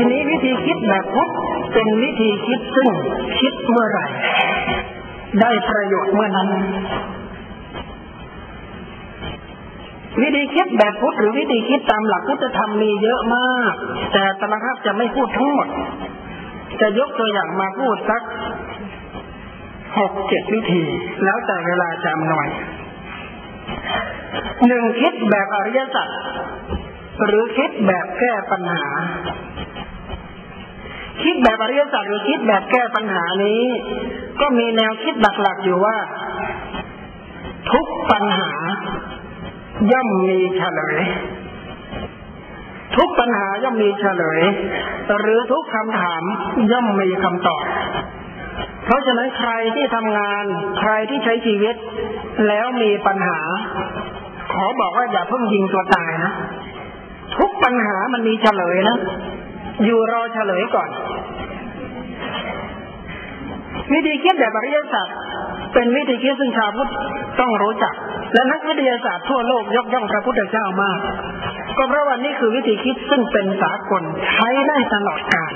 ทีนี้วิธีคิดแบบพุทธเป็นวิธีคิดซึ่งคิดเมื่อไหร่ ได้ประโยชน์เมื่อนั้น วิธีคิดแบบพุทธหรือวิธีคิดตามหลักพุทธธรรมมีเยอะมาก แต่ตมภาพจะไม่พูดทั้งหมด จะยกตัวอย่างมาพูดสักหกเจ็ดวิธี แล้วแต่เวลาจำหน่อยหนึ่งคิดแบบอริยสัจหรือคิดแบบแก้ปัญหา คิดแบบอริยสัจหรือคิดแบบแก้ปัญหานี้ ก็มีแนวคิดหลักๆอยู่ว่า ทุกปัญหา ย่อมมีเฉลย ทุกปัญหาย่อมมีเฉลย หรือทุกคำถามย่อมมีคำตอบ เพราะฉะนั้นใครที่ทำงาน ใครที่ใช้ชีวิต แล้วมีปัญหา ขอบอกว่าอย่าเพิ่งยิงตัวตายนะ ทุกปัญหามันมีเฉลยนะ อยู่รอเฉลยก่อน วิธีคิดแบบอริยศาสตร์เป็นวิธีคิดซึ่งชาวพุทธต้องรู้จัก และนักวิทยาศาสตร์ทั่วโลกยกย่องพระพุทธเจ้ามาก ก็เพราะว่านี่คือวิธีคิดซึ่งเป็นสากลใช้ได้ตลอดกาล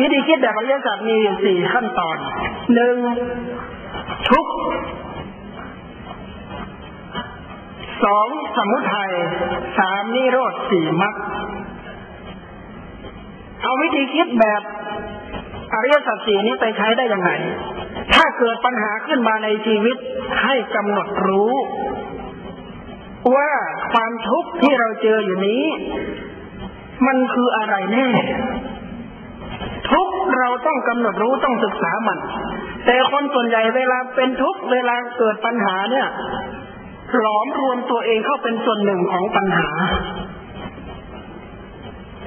วิธีคิดแบบอริยศาสตร์มีอยู่สี่ขั้นตอนหนึ่งทุกสองสมุทัยสามนิโรธสี่มรรค เอาวิธีคิดแบบอริยสัจสี่นี้ไปใช้ได้ยังไง ถ้าเกิดปัญหาขึ้นมาในชีวิตให้กำหนดรู้ ว่าความทุกข์ที่เราเจออยู่นี้ มันคืออะไรแน่ ทุกเราต้องกำหนดรู้ต้องศึกษามัน แต่คนส่วนใหญ่เวลาเป็นทุกข์เวลาเกิดปัญหาเนี่ย หลอมรวมตัวเองเข้าเป็นส่วนหนึ่งของปัญหา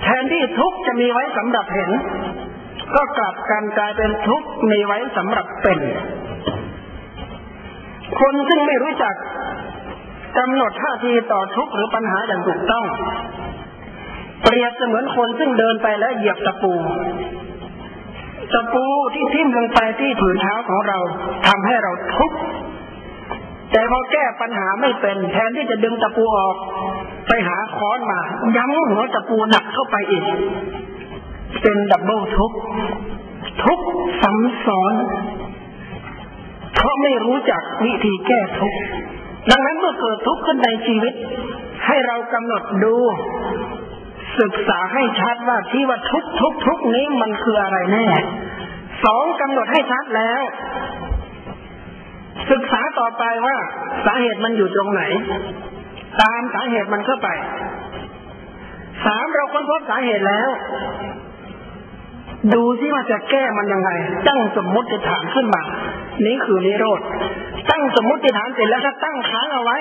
แทนที่ทุกจะมีไว้สำหรับเห็น ก็กลับกันกลายเป็นทุกมีไว้สำหรับเป็น คนซึ่งไม่รู้จักกำหนดท่าทีต่อทุกหรือปัญหาอย่างถูกต้อง เปรียบเสมือนคนซึ่งเดินไปแล้วเหยียบตะปูตะปูที่ทิ่มลงไปที่ผืนเท้าของเราทำให้เราทุกข์แต่พอแก้ปัญหาไม่เป็น แทนที่จะดึงตะปูออก ไปหาค้อนมา ย้ำหัวตะปูหนักเข้าไปอีก เป็นดับเบิลทุกทุกซ้ำซ้อน เพราะไม่รู้จักวิธีแก้ทุกดังนั้นเมื่อเกิดทุกข์ขึ้นในชีวิต ให้เรากำหนดดู ศึกษาให้ชัดว่าที่ว่าทุกทุกทุกนี้มันคืออะไรแน่สองกำหนดให้ชัดแล้ว ศึกษาต่อไปว่าสาเหตุมันอยู่ตรงไหน ตามสาเหตุมันเข้าไปสามเราค้นพบสาเหตุแล้ว ดูที่ว่าจะแก้มันยังไง ตั้งสมมติฐานขึ้นมา นี่คือนิโรธตั้งสมมติฐานเสร็จแล้วก็ตั้งค้างเอาไว้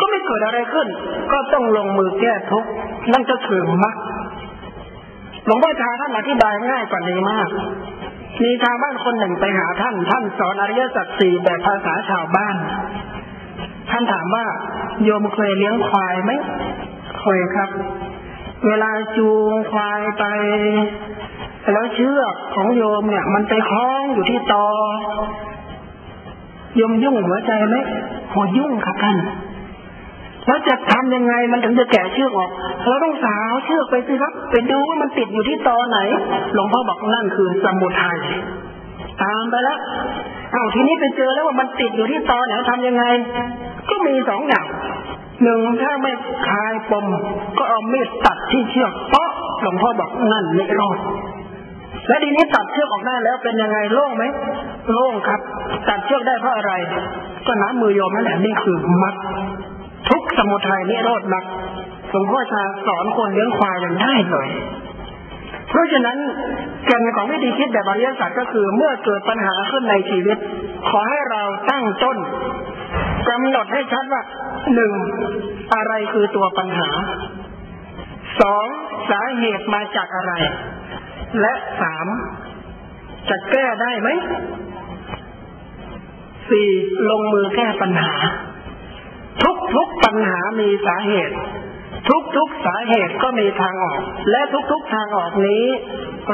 ก็ไม่เกิดอะไรขึ้น ก็ต้องลงมือแก้ทุกนั่นก็คือมรรคหลวงพ่อชาท่านอธิบายง่ายกว่านี้มาก มีชาวบ้านคนหนึ่งไปหาท่าน ท่านสอนอริยสัจสี่แบบภาษาชาวบ้านานถามว่า โยมเคยเลี้ยงควายไหมเคยครับ เวลาจูงควายไป แล้วเชือกของโยมเนี่ย มันไปคล้องอยู่ที่ตอโยมยุ่งหัวใจไหมหัวยุ่งครับท่านแล้วจะทำยังไงมันถึงจะแกะเชือกออกเราต้องสาวเชือกไปสิครับไปดูว่ามันติดอยู่ที่ตอไหน หลวงพ่อบอกนั่นคือสมุทัยตามไปแล้วเอาทีนี้ไปเจอแล้วว่ามันติดอยู่ที่ตอไหนทำยังไง ก็มีสองอย่างหนึ่งถ้าไม่คลายปม ก็เอามีดตัดที่เชือกเพราะหลวงพ่อบอกนั่นไม่รอดและทีนี้ตัดเชือกออกได้แล้วเป็นยังไงโล่งไหมโล่งครับ ตัดเชือกได้เพราะอะไร ก็น้ำมือโยมนั่นแหละนี่คือมัดทุกสมุทัยนิโรธมรรคหลวงพ่อชาสอนคนเลี้ยงควายอย่างได้เลยเพราะฉะนั้นแก่นของวิธีคิดแบบอริยสัจก็คือเมื่อเกิดปัญหาขึ้นในชีวิต ขอให้เราตั้งต้น กำหนดให้ชัดว่าหนึ่งอะไรคือตัวปัญหาสองสาเหตุมาจากอะไร และสามจะแก้ได้ไหมสี่ลงมือแก้ปัญหา ทุกทุกปัญหามีสาเหตุ ทุกทุกสาเหตุก็มีทางออก และทุกทุกทางออกนี้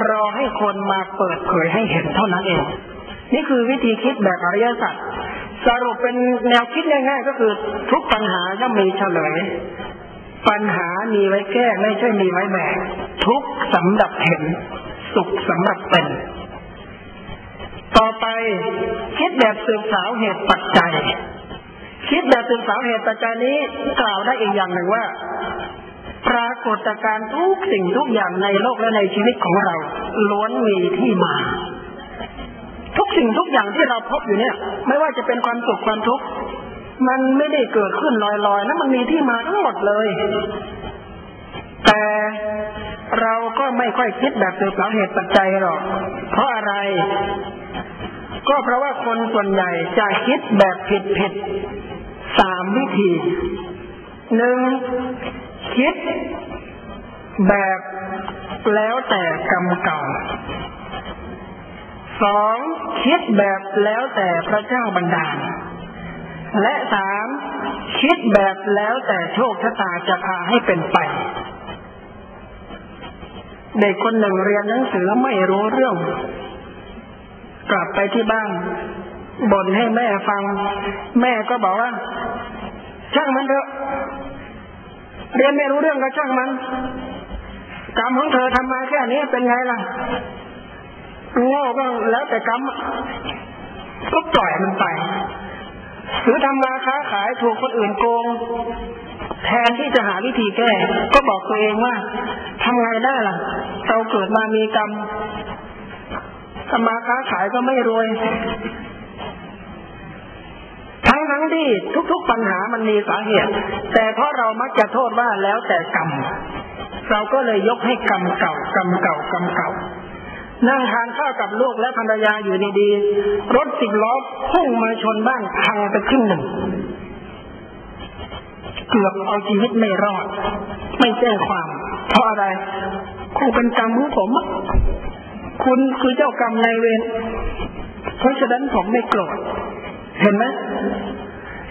รอให้คนมาเปิดเผยให้เห็นเท่านั้นเอง นี่คือวิธีคิดแบบอริยสัจสรุปเป็นแนวคิดง่ายๆก็คือ ทุกปัญหาย่อมมีเฉลย ปัญหามีไว้แก้ไม่ใช่มีไว้แบกทุกสำหรับเห็น สุขสำหรับเป็น ต่อไปคิดแบบสืบสาวเหตุปัจจัย คิดแบบสืบสาวเหตุปัจจัยนี้กล่าวได้อีกอย่างหนึ่งว่า ปรากฏการณ์ทุกสิ่งทุกอย่างในโลกและในชีวิตของเรา ล้วนมีที่มา ทุกสิ่งทุกอย่างที่เราพบอยู่เนี่ย ไม่ว่าจะเป็นความสุขความทุกข์มันไม่ได้เกิดขึ้นลอยๆนะมันมีที่มาทั้งหมดเลย แต่เราก็ไม่ค่อยคิดแบบสืบสาเหตุปัจจัยหรอก เพราะอะไร ก็เพราะว่าคนส่วนใหญ่จะคิดแบบผิดผิดสามวิธีหนึ่งคิดแบบแล้วแต่กรรมเก่า สองคิดแบบแล้วแต่พระเจ้าบันดาล และสามคิดแบบแล้วแต่โชคชะตาจะพาให้เป็นไป เด็กคนหนึ่งเรียนหนังสือไม่รู้เรื่อง กลับไปที่บ้านบ่นให้แม่ฟัง แม่ก็บอกว่า ช่างมันเถอะเรียนไม่รู้เรื่องก็ช่างมันกรรมของเธอทำมาแค่นี้เป็นไงล่ะ โง่ก็แล้วแต่กรรมก็ปล่อยมันไปหรือทำมาค้าขายถูกคนอื่นโกง แทนที่จะหาวิธีแก้ ก็บอกตัวเองว่าทำไงได้ล่ะ เราเกิดมามีกรรมทำมาค้าขายก็ไม่รวย ทั้งทั้งที่ทุกๆปัญหามันมีสาเหตุ แต่เพราะเรามักจะโทษว่าแล้วแต่กรรม เราก็เลยยกให้กรรมเก่ากรรมเก่ากรรมเก่า นั่งทานข้าวกับลูกและภรรยาอยู่ดีๆ รถสิบล้อพุ่งมาชนบ้านพังไปครึ่งหนึ่ง เกือบเอาชีวิตไม่รอด ไม่แจ้งความ เพราะอะไรคงเป็นกรรมของผมคุณคือเจ้ากรรมนายเวรเพราะฉะนั้นผมไม่โกรธเห็นไหม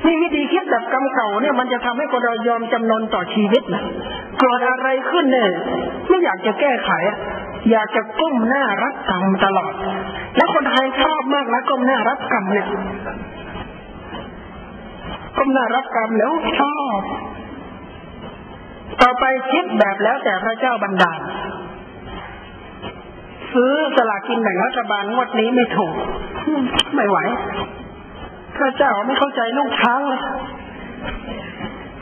นี่วิธีคิดแบบกรรมเก่าเนี่ยมันจะทำให้คนเรายอมจำนนต่อชีวิตนะเกิดอะไรขึ้นเนี่ยไม่อยากจะแก้ไข อยากจะก้มหน้ารับกรรมตลอด แล้วคนไทยชอบมากนะก้มหน้ารับกรรมเนี่ยก้มหน้ารับกรรมแล้วชอบต่อไปคิดแบบแล้วแต่พระเจ้าบันดาลซื้อสลากกินแบ่งรัฐบาลงวดนี้ไม่ถูก ไม่ไหว พระเจ้าไม่เข้าใจลูกช้างเลย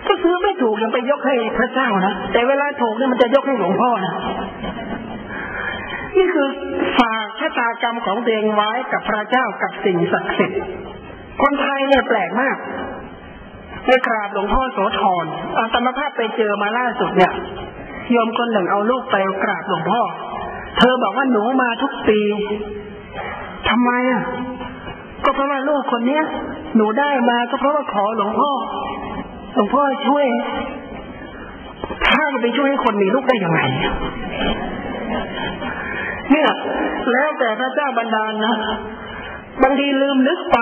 ก็ซื้อไม่ถูกยังไปยกให้พระเจ้านะแต่เวลาถูกเนี่ยมันจะยกให้หลวงพ่อนะนี่คือฝากชะตากรรมของตัวเองไว้กับพระเจ้ากับสิ่งศักดิ์สิทธิ์คนไทยเนี่ยแปลกมากไปกราบหลวงพ่อโสธรอาตมาภาพไปเจอมาล่าสุดเนี่ยโยมคนหนึ่งเอาลูกไปกราบหลวงพ่อ เธอบอกว่าหนูมาทุกปีทำไมอะ ก็เพราะว่าลูกคนเนี้ย หนูได้มาก็เพราะว่าขอหลวงพ่อหลวงพ่อช่วย ถ้าจะไปช่วยให้คนมีลูกได้ยังไงเนี่ย แล้วแต่พระเจ้าบันดาลนะบางทีลืมนึกไป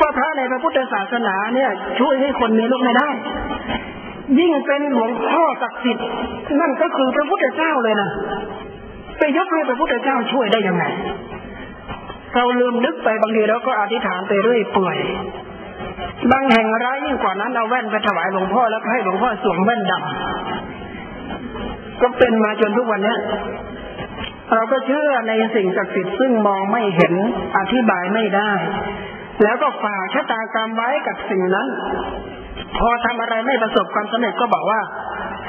ว่าพระในพระพุทธศาสนาเนี่ย ช่วยให้คนมีลูกไม่ได้ ยิ่งเป็นหลวงพ่อศักดิ์สิทธิ์นั่นก็คือพระพุทธเจ้าเลยนะไปยกให้พระพุทธเจ้าช่วยได้ยังไง เราลืมนึกไปบางทีเราก็อธิษฐานไปเรื่อยเปื่อยบางแห่งร้ายยิ่งกว่านั้นเอาแว่นไปถวายหลวงพ่อแล้วให้หลวงพ่อสวมแว่นดำก็เป็นมาจนทุกวันนี้เราก็เชื่อในสิ่งศักดิ์สิทธิ์ซึ่งมองไม่เห็นอธิบายไม่ได้ แล้วก็ฝากชะตากรรมไว้กับสิ่งนั้น พอทำอะไรไม่ประสบความสำเร็จก็บอกว่า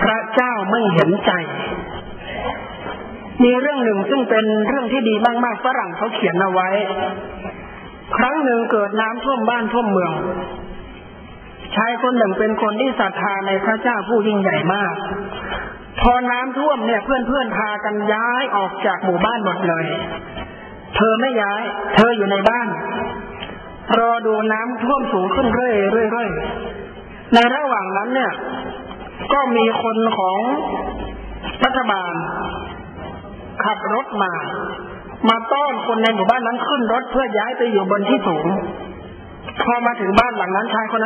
พระเจ้าไม่เห็นใจ มีเรื่องหนึ่งซึ่งเป็นเรื่องที่ดีมากๆฝรั่งเขาเขียนเอาไว้ ครั้งหนึ่งเกิดน้ำท่วมบ้านท่วมเมือง ชายคนหนึ่งเป็นคนที่ศรัทธาในพระเจ้าผู้ยิ่งใหญ่มาก พอน้ำท่วมเนี่ยเพื่อนเพื่อนพากันย้ายออกจากหมู่บ้านหมดเลย เธอไม่ย้าย เธออยู่ในบ้าน รอดูน้ำท่วมสูงขึ้นเรื่อยเรื่อยในระหว่างนั้นเนี่ย ก็มีคนของรัฐบาล ขับรถมา มาต้อนคนในหมู่บ้านนั้นขึ้นรถเพื่อย้ายไปอยู่บนที่สูง พอมาถึงบ้านหลังนั้นชายคนนั้น